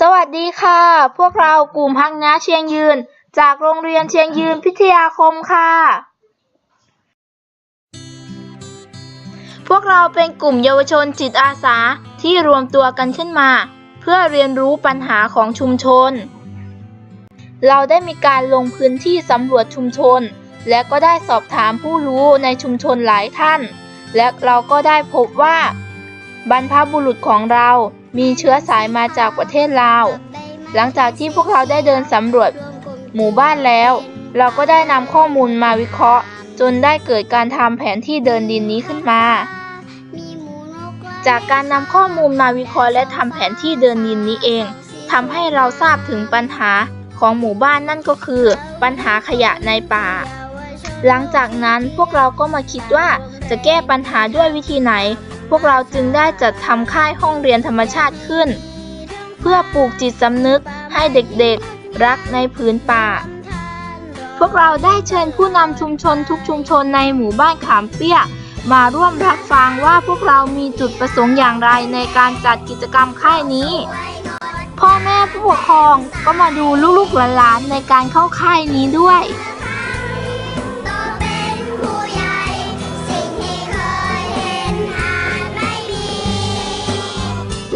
สวัสดีค่ะ พวกเรากลุ่มพังน้าเชียงยืน จากโรงเรียนเชียงยืนพิทยาคมค่ะ พวกเราเป็นกลุ่มเยาวชนจิตอาสาที่รวมตัวกันขึ้นมา เพื่อเรียนรู้ปัญหาของชุมชน เราได้มีการลงพื้นที่สำรวจชุมชน และก็ได้สอบถามผู้รู้ในชุมชนหลายท่าน และเราก็ได้พบว่า บรรพบุรุษของเรา มีเชื้อสายมาจากประเทศลาว หลังจากที่พวกเราได้เดินสำรวจหมู่บ้านแล้ว เราก็ได้นำข้อมูลมาวิเคราะห์ จนได้เกิดการทำแผนที่เดินดินนี้ขึ้นมา จากการนำข้อมูลมาวิเคราะห์และทำแผนที่เดินดินนี้เองทำให้เราทราบถึงปัญหาของหมู่บ้านนั่นก็คือ ปัญหาขยะในป่า หลังจากนั้นพวกเราก็มาคิดว่าจะแก้ปัญหาด้วยวิธีไหน พวกเราจึงได้จัดทำค่ายห้องเรียนธรรมชาติขึ้น เพื่อปลูกจิตสำนึกให้เด็กๆ รักในผืนป่า พวกเราได้เชิญผู้นำชุมชนทุกชุมชนในหมู่บ้านขามเปี้ย มาร่วมรับฟังว่าพวกเรามีจุดประสงค์อย่างไรในการจัดกิจกรรมค่ายนี้ พ่อแม่ผู้ปกครองก็มาดูลูกๆหลานๆในการเข้าค่ายนี้ด้วย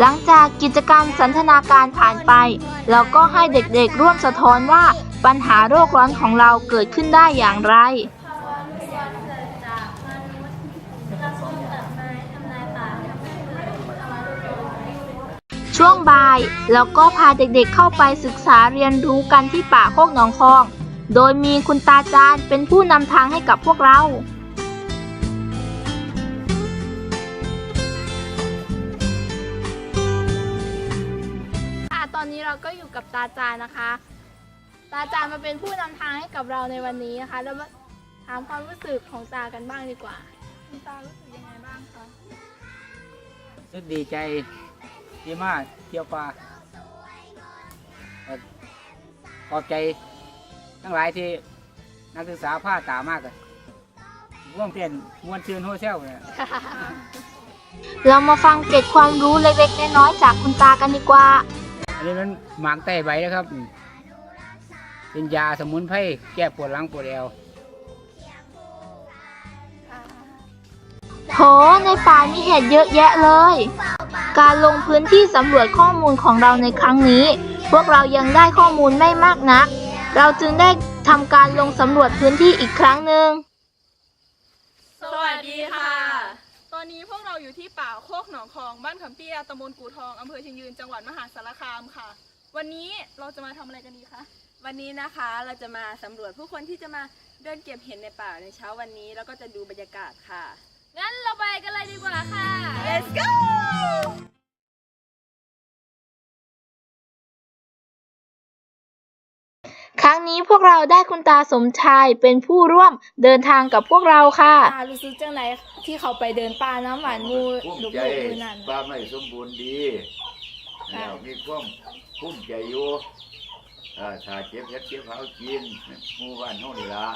หลังจากกิจกรรมสันทนาการผ่านไป เราก็ให้เด็กๆร่วมสะท้อนว่าปัญหาโรคร้อนของเราเกิดขึ้นได้อย่างไร ช่วงบ่ายเราก็พาเด็กๆเข้าไปศึกษาเรียนรู้กันที่ป่าโคกหนองคอง โดยมีคุณตาจารย์เป็นผู้นำทางให้กับพวกเรา อนนี้เราก็อยู่กับตาจารย์นะคะ ตาจารย์มาเป็นผู้นำทางให้กับเราในวันนี้นะคะ แล้วมาถามความรู้สึกของตากันบ้างดีกว่า คุณตารู้สึกยังไงบ้างคะ รู้สึกดีใจที่มาเที่ยวป่าเอ่อขอบใจทั้งหลายที่นักศึกษาผ้าตามากเลยร่วมเต้นมวนชื่นโฮเซลเนี่ยเรามาฟังเกร็ดความรู้เล็กๆน้อยๆจากคุณตากันดีกว่า อันนี้มันหมากไต้ใบนะครับ เป็นยาสมุนไพรแก้ปวดหลังปวดเอวโหในป่ามีเห็ดเยอะแยะเลย การลงพื้นที่สำรวจข้อมูลของเราในครั้งนี้ พวกเรายังได้ข้อมูลไม่มากนัก เราจึงได้ทำการลงสำรวจพื้นที่อีกครั้งหนึ่ง สวัสดีค่ะ ตอนนี้พวกเรา อยู่ที่ป่าโคกหนองคองบ้านขำเปี้ยตำบลกูทองอำเภอเชียงยืนจังหวัดมหาสารคามค่ะ วันนี้เราจะมาทำอะไรกันดีคะ วันนี้นะคะเราจะมาสำรวจผู้คนที่จะมาเดินเก็บเห็ดในป่าในเช้าวันนี้ แล้วก็จะดูบรรยากาศค่ะ งั้นเราไปกันเลยดีกว่าค่ะ Let's go รั้งนี้พวกเราได้คุณตาสมชายเป็นผู้ร่วมเดินทางกับพวกเราค่ะตารู้สึกจังไรที่เขาไปเดินป่าน้ำหวานมูภูมิหลุกใจหลุกมือนั่นป้าไม่สมบูรณ์ดีแล้วมีความภูมิใจอยู่เอ่อถ้าเจ็บเฮ็ดเจ็บเอากินหมู่บ้านเฮานี่ล่ะ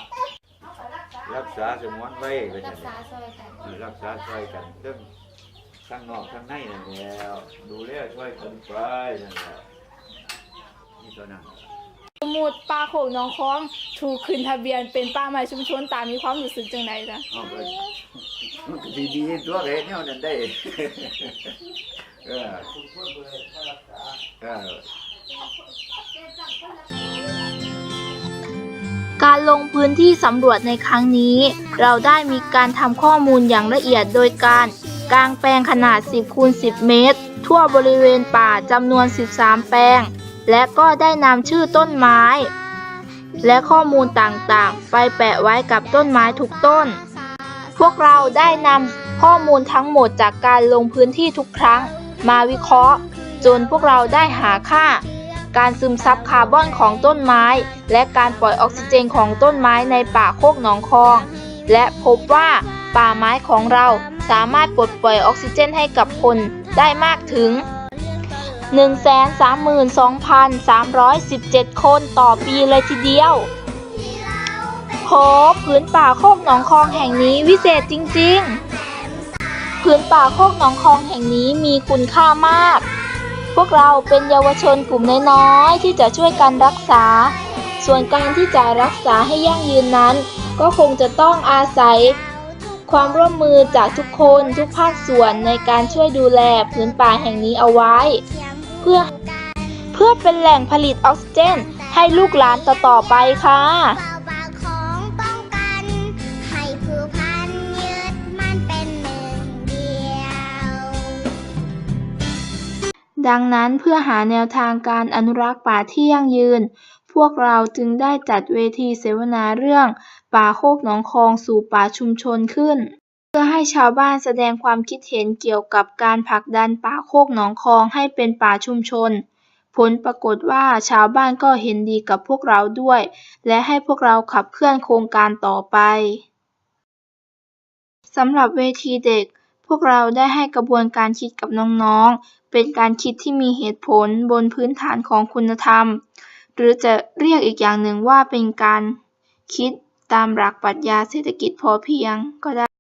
รักษาสมวนไว้ก็จะรักษาซอยกัน รักษาซอยกันเรื่องข้างนอกข้างในนั่นแหล้วดูแลช่วยกันไปนั่นแหละนี่ตัวนั้นส มุดป่าโคกหน้องคอง ถูกขึ้นทะเบียนเป็นป่าไม้ชุมชนตามมีความรู้สึกจังไรจ๊ะเอาไปมันก็ดีๆตัวเฮ็ดแนวนั้นได้ เออเออ การลงพื้นที่สำรวจในครั้งนี้ เราได้มีการทำข้อมูลอย่างละเอียดโดยการกางแปลงขนาด 10คูณ10 เมตร ทั่วบริเวณป่าจำนวน 13 แปลง และก็ได้นำชื่อต้นไม้ และข้อมูลต่างๆ ไปแปะไว้กับต้นไม้ทุกต้น พวกเราได้นำข้อมูลทั้งหมดจากการลงพื้นที่ทุกครั้ง มาวิเคราะห์ จนพวกเราได้หาค่า การซึมซับคาร์บอนของต้นไม้ และการปล่อยออกซิเจนของต้นไม้ในป่าโคกหนองคอง และพบว่าป่าไม้ของเราสามารถปลดปล่อยออกซิเจนให้กับคนได้มากถึง 132,317 คนต่อปีเลยทีเดียวโหพื้นป่าโคกหนองคลองแห่งนี้วิเศษจริงๆ พื้นป่าโคกหนองคลองแห่งนี้มีคุณค่ามาก พวกเราเป็นเยาวชนกลุ่มน้อยๆ ที่จะช่วยกันรักษา ส่วนการที่จะรักษาให้ยั่งยืนนั้น ก็คงจะต้องอาศัย ความร่วมมือจากทุกคนทุกภาคส่วนในการช่วยดูแลพื้นป่าแห่งนี้เอาไว้ เพื่อเพื่อเป็นแหล่งผลิตออกซิเจนให้ลูกหลานต่อๆไปค่ะดังเดียวดังนั้นเพื่อหาแนวทางการอนุรักษ์ป่าที่ยั่งยืน พวกเราจึงได้จัดเวทีเสวนาเรื่อง ป่าโคกหนองคองสู่ป่าชุมชนขึ้น พื่อให้ชาวบ้านแสดงความคิดเห็นเกี่ยวกับการผลักดันป่าโคกหนองคองให้เป็นป่าชุมชน ผลปรากฏว่าชาวบ้านก็เห็นดีกับพวกเราด้วย และให้พวกเราขับเคลื่อนโครงการต่อไปสำหรับเวทีเด็ก พวกเราได้ให้กระบวนการคิดกับน้องๆ เป็นการคิดที่มีเหตุผลบนพื้นฐานของคุณธรรม หรือจะเรียกอีกอย่างหนึ่งว่าเป็นการคิดตามหลักปรัชญาเศรษฐกิจพอเพียงก็ได้